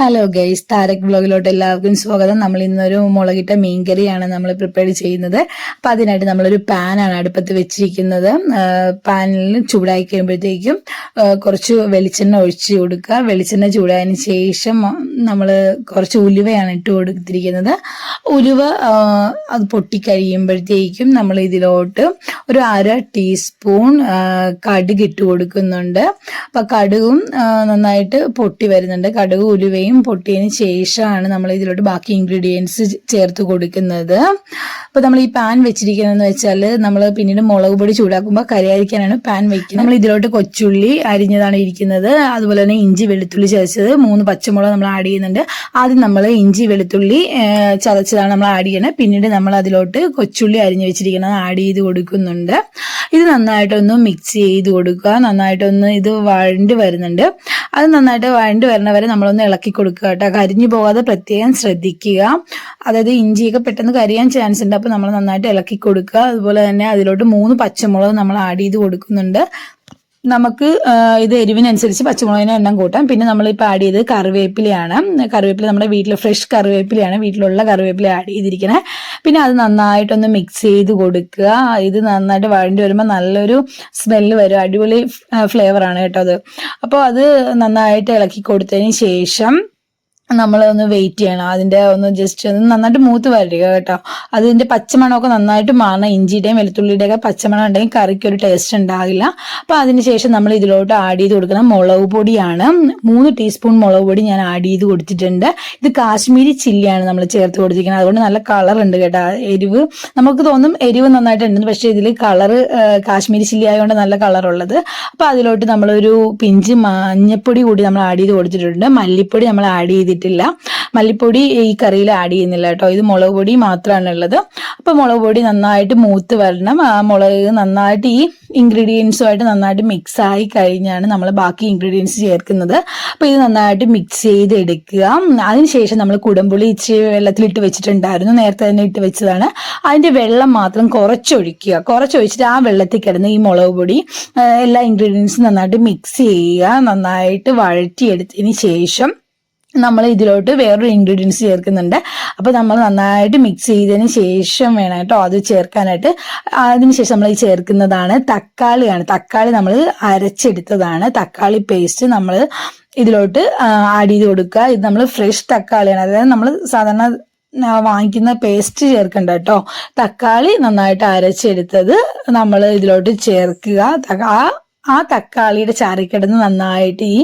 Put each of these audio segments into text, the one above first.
Hello guys താരക് ബ്ലോഗിലോട്ട് എല്ലാവർക്കും സ്വാഗതം. നമ്മൾ ഇന്നൊരു മുളകിട്ട മീൻകറിയാണ് നമ്മൾ പ്രിപ്പയർ ചെയ്യുന്നത്. അപ്പം അതിനായിട്ട് നമ്മളൊരു പാനാണ് അടുപ്പത്ത് വെച്ചിരിക്കുന്നത്. പാനിൽ ചൂടായി കഴിയുമ്പോഴത്തേക്കും കുറച്ച് വെളിച്ചെണ്ണ ഒഴിച്ച് കൊടുക്കുക. വെളിച്ചെണ്ണ ചൂടായതിന് ശേഷം നമ്മൾ കുറച്ച് ഉലുവയാണ് ഇട്ട് കൊടുത്തിരിക്കുന്നത്. ഉലുവ അത് പൊട്ടിക്കഴിയുമ്പോഴത്തേക്കും നമ്മൾ ഇതിലോട്ട് ഒരു അര ടീസ്പൂൺ കടുക് ഇട്ട് കൊടുക്കുന്നുണ്ട്. അപ്പം കടുകും നന്നായിട്ട് പൊട്ടി വരുന്നുണ്ട്. കടുക് ഉലുവയും പൊട്ടിയതിന് ശേഷമാണ് നമ്മൾ ഇതിലോട്ട് ബാക്കി ഇൻഗ്രീഡിയൻസ് ചേർത്ത് കൊടുക്കുന്നത്. അപ്പോൾ നമ്മൾ ഈ പാൻ വെച്ചിരിക്കുന്നതെന്ന് വെച്ചാൽ നമ്മൾ പിന്നീട് മുളക് പൊടി ചൂടാക്കുമ്പോൾ കരയായിരിക്കാനാണ് പാൻ വെക്കുന്നത്. നമ്മൾ ഇതിലോട്ട് കൊച്ചുള്ളി അരിഞ്ഞതാണ് ഇരിക്കുന്നത്. അതുപോലെ തന്നെ ഇഞ്ചി വെളുത്തുള്ളി ചതച്ചത് മൂന്ന് പച്ചമുളക് നമ്മൾ ആഡ് ചെയ്യുന്നുണ്ട്. ആദ്യം നമ്മൾ ഇഞ്ചി വെളുത്തുള്ളി ചതച്ചതാണ് നമ്മൾ ആഡ് ചെയ്യണത് പിന്നീട് നമ്മൾ അതിലോട്ട് കൊച്ചുള്ളി അരിഞ്ഞു വെച്ചിരിക്കുന്നത് ആഡ് ചെയ്ത് കൊടുക്കുന്നുണ്ട്. ഇത് നന്നായിട്ടൊന്ന് മിക്സ് ചെയ്ത് കൊടുക്കുക. നന്നായിട്ടൊന്ന് ഇത് വഴണ്ട് വരുന്നുണ്ട്. അത് നന്നായിട്ട് വഴണ്ട് വരണവരെ വരെ നമ്മളൊന്ന് ഇളക്കി കൊടുക്കുക കേട്ടോ. കരിഞ്ഞു പോകാതെ പ്രത്യേകം ശ്രദ്ധിക്കുക. അതായത് ഇഞ്ചിയൊക്കെ പെട്ടെന്ന് കരിയാൻ ചാൻസ് ഉണ്ട്. അപ്പോൾ നമ്മൾ നന്നായിട്ട് ഇളക്കി കൊടുക്കുക അതുപോലെ തന്നെ അതിലോട്ട് മൂന്ന് പച്ചമുളക് നമ്മൾ ആഡ് ചെയ്ത് കൊടുക്കുന്നുണ്ട്. നമുക്ക് ഇത് എരിവിനനുസരിച്ച് പച്ചമുളകിന് എണ്ണം കൂട്ടാം. പിന്നെ നമ്മൾ ഇപ്പോൾ ആഡ് ചെയ്തത് കറിവേപ്പിലയാണ്. കറിവേപ്പില നമ്മുടെ വീട്ടിൽ ഫ്രഷ് കറിവേപ്പിലയാണ്. വീട്ടിലുള്ള കറിവേപ്പില ആഡ് ചെയ്തിരിക്കുന്നത് പിന്നെ അത് നന്നായിട്ടൊന്ന് മിക്സ് ചെയ്ത് കൊടുക്കുക. ഇത് നന്നായിട്ട് വഴണ്ടി വരുമ്പോൾ നല്ലൊരു സ്മെല്ല് വരും. അടിപൊളി ഫ്ലേവറാണ് കേട്ടോ അത്. അപ്പോൾ അത് നന്നായിട്ട് ഇളക്കി കൊടുത്തതിന് ശേഷം നമ്മൾ ഒന്ന് വെയിറ്റ് ചെയ്യണം. അതിന്റെ ഒന്ന് ജസ്റ്റ് ഒന്ന് നന്നായിട്ട് മൂത്ത് വരിക കേട്ടോ. അതിന്റെ പച്ചമണമൊക്കെ നന്നായിട്ട് മാറണം. ഇഞ്ചിയുടെയും വെളുത്തുള്ളിയുടെയൊക്കെ പച്ചമണം ഉണ്ടെങ്കിൽ കറിക്ക് ഒരു ടേസ്റ്റ് ഉണ്ടാകില്ല അപ്പൊ അതിനുശേഷം നമ്മൾ ഇതിലോട്ട് ആഡ് ചെയ്ത് കൊടുക്കുന്ന മുളക് പൊടിയാണ്. മൂന്ന് ടീസ്പൂൺ മുളക് പൊടി ഞാൻ ആഡ് ചെയ്ത് കൊടുത്തിട്ടുണ്ട്. ഇത് കാശ്മീരി ചില്ലിയാണ് നമ്മൾ ചേർത്ത് കൊടുത്തിരിക്കുന്നത്. അതുകൊണ്ട് നല്ല കളർ ഉണ്ട് കേട്ടോ. എരിവ്. നമുക്ക് തോന്നും എരിവ് നന്നായിട്ടുണ്ട് പക്ഷേ ഇതിൽ കളർ കാശ്മീരി ചില്ലി ആയതുകൊണ്ട് നല്ല കളർ ഉള്ളത്. അപ്പൊ അതിലോട്ട് നമ്മളൊരു പിഞ്ച് മഞ്ഞപ്പൊടി കൂടി നമ്മൾ ആഡ് ചെയ്ത് കൊടുത്തിട്ടുണ്ട്. മല്ലിപ്പൊടി നമ്മൾ ആഡ് ചെയ്തിട്ടില്ല മല്ലിപ്പൊടി ഈ കറിയിൽ ആഡ് ചെയ്യുന്നില്ല കേട്ടോ. ഇത് മുളക് പൊടി മാത്രമാണ് ഉള്ളത് അപ്പൊ മുളക് പൊടി നന്നായിട്ട് മൂത്ത് വരണം. ആ മുളക് നന്നായിട്ട് ഈ ഇൻഗ്രീഡിയൻസുമായിട്ട് നന്നായിട്ട് മിക്സ് ആയി കഴിഞ്ഞാണ് നമ്മൾ ബാക്കി ഇൻഗ്രീഡിയൻസ് ചേർക്കുന്നത്. അപ്പൊ ഇത് നന്നായിട്ട് മിക്സ് ചെയ്ത് എടുക്കുക അതിനുശേഷം നമ്മൾ കുടംപുളി ഇച്ചിരി വെള്ളത്തിലിട്ട് വെച്ചിട്ടുണ്ടായിരുന്നു. നേരത്തെ തന്നെ ഇട്ട് വെച്ചതാണ്. അതിന്റെ വെള്ളം മാത്രം കുറച്ചൊഴിക്കുക. കുറച്ചൊഴിച്ചിട്ട് ആ വെള്ളത്തിൽ കിടന്ന് ഈ മുളക് പൊടി എല്ലാ ഇൻഗ്രീഡിയൻസും നന്നായിട്ട് മിക്സ് ചെയ്യുക. നന്നായിട്ട് വഴറ്റിയെടുത്തതിന് ശേഷം നമ്മൾ ഇതിലോട്ട് വേറൊരു ഇൻഗ്രീഡിയൻസ് ചേർക്കുന്നുണ്ട്. അപ്പോൾ നമ്മൾ നന്നായിട്ട് മിക്സ് ചെയ്തതിന് ശേഷം വേണം കേട്ടോ അത് ചേർക്കാനായിട്ട്. അതിനുശേഷം നമ്മൾ ഈ ചേർക്കുന്നതാണ് തക്കാളിയാണ്. തക്കാളി നമ്മൾ അരച്ചെടുത്തതാണ്. തക്കാളി പേസ്റ്റ് നമ്മൾ ഇതിലോട്ട് ആഡ് ചെയ്ത് കൊടുക്കുക. ഇത് നമ്മൾ ഫ്രഷ് തക്കാളിയാണ്. അതായത് നമ്മൾ സാധാരണ വാങ്ങിക്കുന്ന പേസ്റ്റ് ചേർക്കണ്ട കേട്ടോ. തക്കാളി നന്നായിട്ട് അരച്ചെടുത്തത് നമ്മൾ ഇതിലോട്ട് ചേർക്കുക. ആ ആ തക്കാളിയുടെ ചാറിക്കിടന്ന് നന്നായിട്ട് ഈ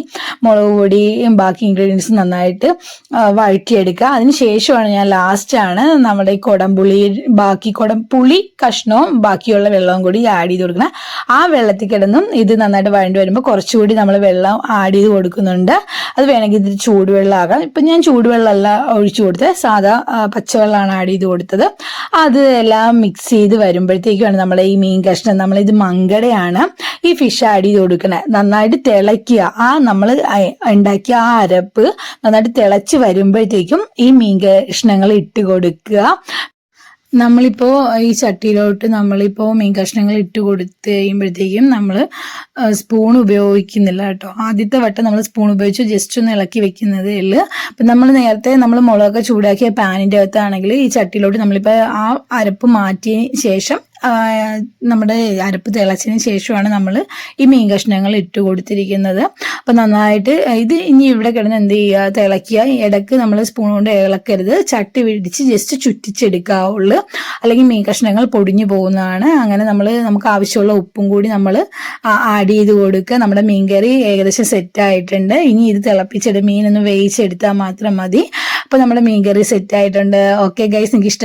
മുളക് പൊടിയും ബാക്കി ഇൻഗ്രീഡിയൻസ് നന്നായിട്ട് വഴറ്റിയെടുക്കുക. അതിന് ശേഷമാണ് ഞാൻ ലാസ്റ്റാണ് നമ്മുടെ ഈ കുടംപുളി ബാക്കി കുടം പുളി കഷ്ണവും ബാക്കിയുള്ള വെള്ളവും കൂടി ആഡ് ചെയ്ത് കൊടുക്കണം ആ വെള്ളത്തിൽ കിടന്നും ഇത് നന്നായിട്ട് വഴണ്ടി വരുമ്പോൾ കുറച്ചുകൂടി നമ്മൾ വെള്ളം ആഡ് ചെയ്ത് കൊടുക്കുന്നുണ്ട്. അത് വേണമെങ്കിൽ ഇതിൽ ചൂടുവെള്ളമാകാം ഇപ്പം ഞാൻ ചൂടുവെള്ളമല്ല ഒഴിച്ചു കൊടുത്തത്. സാധാ പച്ചവെള്ളമാണ് ആഡ് ചെയ്ത് കൊടുത്തത്. അത് എല്ലാം മിക്സ് ചെയ്ത് വരുമ്പോഴത്തേക്കുമാണ് നമ്മുടെ ഈ മീൻ കഷ്ണം. നമ്മളിത് മങ്കടയാണ്. ഈ ഫിഷ് ചെയ്ത് കൊടുക്കണേ. നന്നായിട്ട് തിളയ്ക്കുക. ആ നമ്മൾ ഉണ്ടാക്കിയ ആ അരപ്പ് നന്നായിട്ട് തിളച്ച് വരുമ്പോഴത്തേക്കും ഈ മീൻ കഷ്ണങ്ങൾ ഇട്ട് കൊടുക്കുക. നമ്മളിപ്പോ ഈ ചട്ടിയിലോട്ട് നമ്മളിപ്പോ മീൻ കഷ്ണങ്ങൾ ഇട്ട് കൊടുത്ത് കഴിയുമ്പോഴത്തേക്കും നമ്മൾ സ്പൂൺ ഉപയോഗിക്കുന്നില്ല കേട്ടോ. ആദ്യത്തെ വട്ടം നമ്മൾ സ്പൂൺ ഉപയോഗിച്ച് ജസ്റ്റ് ഒന്ന് ഇളക്കി വെക്കുന്നതേ ഉള്ളൂ. അപ്പം നമ്മൾ നേരത്തെ നമ്മൾ മുളകൊക്കെ ചൂടാക്കിയ പാനിന്റെ അകത്താണെങ്കിൽ ഈ ചട്ടിയിലോട്ട് നമ്മളിപ്പോൾ ആ അരപ്പ് മാറ്റിയ ശേഷം നമ്മുടെ അരപ്പ് തിളച്ചതിന് ശേഷമാണ് നമ്മൾ ഈ മീൻ കഷ്ണങ്ങൾ ഇട്ട് കൊടുത്തിരിക്കുന്നത്. അപ്പം നന്നായിട്ട് ഇത് ഇനി ഇവിടെ കിടന്ന് എന്ത് ചെയ്യുക തിളയ്ക്കുക. ഇടയ്ക്ക് നമ്മൾ സ്പൂൺ കൊണ്ട് ഇളക്കരുത്. ചട്ടി പിടിച്ച് ജസ്റ്റ് ചുറ്റിച്ചെടുക്കാവുള്ളൂ. അല്ലെങ്കിൽ മീൻ കഷ്ണങ്ങൾ പൊടിഞ്ഞു പോകുന്നതാണ്. അങ്ങനെ നമ്മൾ നമുക്ക് ആവശ്യമുള്ള ഉപ്പും കൂടി നമ്മൾ ആഡ് ചെയ്ത് കൊടുക്കുക. നമ്മുടെ മീൻ കറി ഏകദേശം സെറ്റ് ആയിട്ടുണ്ട്. ഇനി ഇത് തിളപ്പിച്ചെടുത്ത് മീനൊന്ന് വേവിച്ചെടുത്താൽ മാത്രം മതി. അപ്പോൾ നമ്മുടെ മീൻകറി സെറ്റ് ആയിട്ടുണ്ട്. ഓക്കെ ഗൈസ് നിങ്ങൾക്ക് ഇഷ്ടം